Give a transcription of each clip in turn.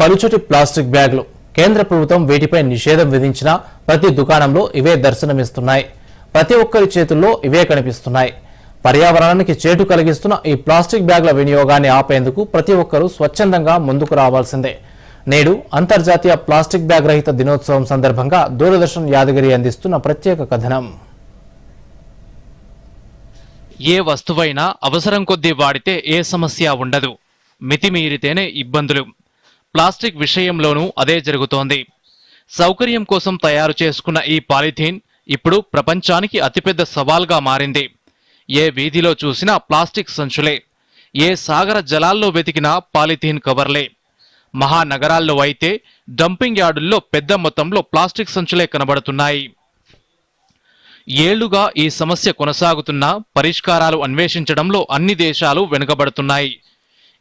పలుచటి plastic బ్యాగులు కేంద్ర ప్రభుత్వం వీటిపై నిషేధం విధించినా ప్రతి దుకాణంలో ఇవే దర్శనమిస్తున్నాయి. ప్రతి ఒక్కరి చేతుల్లో ఇవే కనిపిస్తున్నాయి. పర్యావరణానికి చేటు కలిగిస్తున్న ఈ ప్లాస్టిక్ బ్యాగుల వినియోగాన్ని ఆపేందుకు ప్రతి ఒక్కరూ స్వచ్ఛందంగా ముందుకు రావాల్సిందే. నేడు అంతర్జాతీయ ప్లాస్టిక్ బ్యాగ్ రహిత దినోత్సవం సందర్భంగా దూరదర్శన్ యాదగిరి అందిస్తున్న ప్రత్యేక కథనం. ఏ వస్తువైనా అవసరం కొద్దీ వాడితే ఏ సమస్య ఉండదు. మితిమీరితేనే ఇబ్బందులు. ప్లాస్టిక్ విషయంలోనూ అదే జరుగుతోంది. సౌకర్యం కోసం తయారు చేసుకున్న ఈ పాలిథీన్ ఇప్పుడు ప్రపంచానికి అతిపెద్ద సవాల్గా మారింది. ఏ వీధిలో చూసినా ప్లాస్టిక్ సంచులే. ఏ సాగర జలాల్లో వెతికినా పాలిథీన్ కవర్లే. మహానగరాల్లో అయితే డంపింగ్ యార్డుల్లో పెద్ద మొత్తంలో ప్లాస్టిక్ సంచులే కనబడుతున్నాయి. ఏళ్ళుగా ఈ సమస్య కొనసాగుతున్నా పరిష్కారాలు అన్వేషించడంలో అన్ని దేశాలు వెనుకబడుతున్నాయి.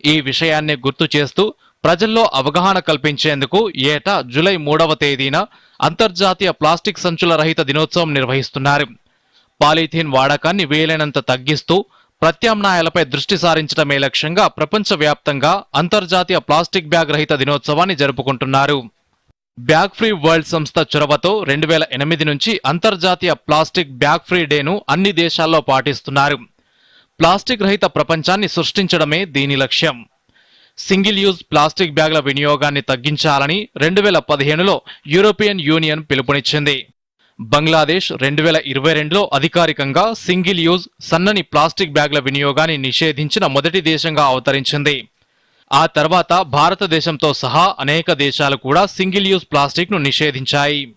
ఈ విషయాన్ని గుర్తు చేస్తూ ప్రజల్లో అవగాహన కల్పించేందుకు ఏటా జూలై మూడవ తేదీన అంతర్జాతీయ ప్లాస్టిక్ సంచుల రహిత దినోత్సవం నిర్వహిస్తున్నారు. పాలిథీన్ వాడకాన్ని వీలైనంత తగ్గిస్తూ ప్రత్యామ్నాయాలపై దృష్టి సారించడమే లక్ష్యంగా ప్రపంచవ్యాప్తంగా అంతర్జాతీయ ప్లాస్టిక్ బ్యాగ్ రహిత దినోత్సవాన్ని జరుపుకుంటున్నారు. బ్యాగ్ ఫ్రీ వరల్డ్ సంస్థ చొరవతో రెండు వేల ఎనిమిది నుంచి అంతర్జాతీయ ప్లాస్టిక్ బ్యాగ్ ఫ్రీ డేను అన్ని దేశాల్లో పాటిస్తున్నారు. ప్లాస్టిక్ రహిత ప్రపంచాన్ని సృష్టించడమే దీని లక్ష్యం. సింగిల్ యూజ్ ప్లాస్టిక్ బ్యాగ్ల వినియోగాన్ని తగ్గించాలని రెండు వేల పదిహేనులో యూరోపియన్ యూనియన్ పిలుపునిచ్చింది. బంగ్లాదేశ్ రెండు వేల ఇరవై రెండులో అధికారికంగా సింగిల్ యూజ్ సన్నని ప్లాస్టిక్ బ్యాగ్ల వినియోగాన్ని నిషేధించిన మొదటి దేశంగా అవతరించింది. ఆ తర్వాత భారతదేశంతో సహా అనేక దేశాలు కూడా సింగిల్ యూజ్ ప్లాస్టిక్ను నిషేధించాయి.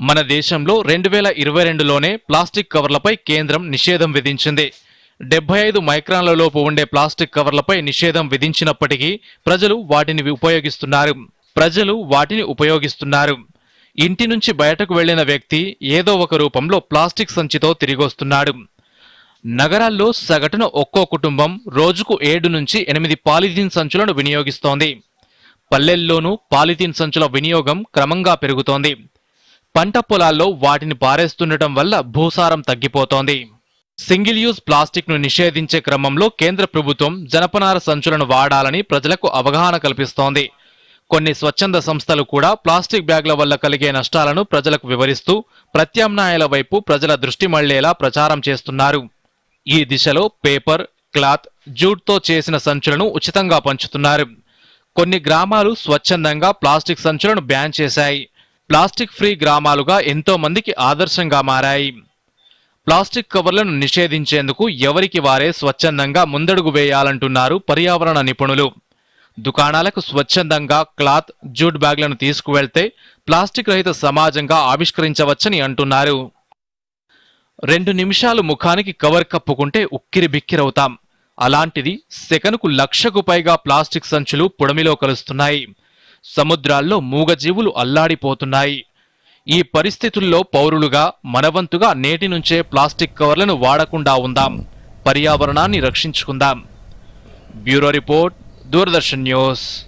మన దేశంలో రెండు వేల ఇరవై రెండులోనే ప్లాస్టిక్ కవర్లపై కేంద్రం నిషేధం విధించింది. డెబ్బై ఐదు మైక్రాన్ల లోపు ఉండే ప్లాస్టిక్ కవర్లపై నిషేధం విధించినప్పటికీ ప్రజలు వాటిని ఉపయోగిస్తున్నారు. ప్రజలు వాటిని ఉపయోగిస్తున్నారు. ఇంటి నుంచి బయటకు వెళ్ళిన వ్యక్తి ఏదో ఒక రూపంలో ప్లాస్టిక్ సంచితో తిరిగొస్తున్నాడు. నగరాల్లో సగటున ఒక్కో కుటుంబం రోజుకు ఏడు నుంచి ఎనిమిది పాలిథిన్ సంచులను వినియోగిస్తోంది. పల్లెల్లోనూ పాలిథిన్ సంచుల వినియోగం క్రమంగా పెరుగుతోంది. పంట పొలాల్లో వాటిని పారేస్తుండటం వల్ల భూసారం తగ్గిపోతోంది. సింగిల్ యూజ్ ప్లాస్టిక్ను నిషేధించే క్రమంలో కేంద్ర ప్రభుత్వం జనపనార సంచులను వాడాలని ప్రజలకు అవగాహన కల్పిస్తోంది. కొన్ని స్వచ్ఛంద సంస్థలు కూడా ప్లాస్టిక్ బ్యాగ్ల వల్ల కలిగే నష్టాలను ప్రజలకు వివరిస్తూ ప్రత్యామ్నాయాల వైపు ప్రజల దృష్టి మళ్ళేలా ప్రచారం చేస్తున్నారు. ఈ దిశలో పేపర్ క్లాత్ జూట్తో చేసిన సంచులను ఉచితంగా పంచుతున్నారు. కొన్ని గ్రామాలు స్వచ్ఛందంగా ప్లాస్టిక్ సంచులను బ్యాన్ చేశాయి. ప్లాస్టిక్ ఫ్రీ గ్రామాలుగా ఎంతో మందికి ఆదర్శంగా మారాయి. ప్లాస్టిక్ కవర్లను నిషేధించేందుకు ఎవరికి వారే స్వచ్ఛందంగా ముందడుగు వేయాలంటున్నారు పర్యావరణ నిపుణులు. దుకాణాలకు స్వచ్ఛందంగా క్లాత్ జూట్ బ్యాగ్లను తీసుకువెళ్తే ప్లాస్టిక్ రహిత సమాజంగా ఆవిష్కరించవచ్చని అంటున్నారు. రెండు నిమిషాలు ముఖానికి కవర్ కప్పుకుంటే ఉక్కిరి బిక్కిరవుతాం అలాంటిది సెకనుకు లక్షకు పైగా ప్లాస్టిక్ సంచులు పొడమిలో కలుస్తున్నాయి. సముద్రాల్లో మూగజీవులు అల్లాడిపోతున్నాయి. ఈ పరిస్థితుల్లో పౌరులుగా మనవంతుగా నేటి నుంచే ప్లాస్టిక్ కవర్లను వాడకుండా ఉందాం. పర్యావరణాన్ని రక్షించుకుందాం. Bureau report Doordarshan news.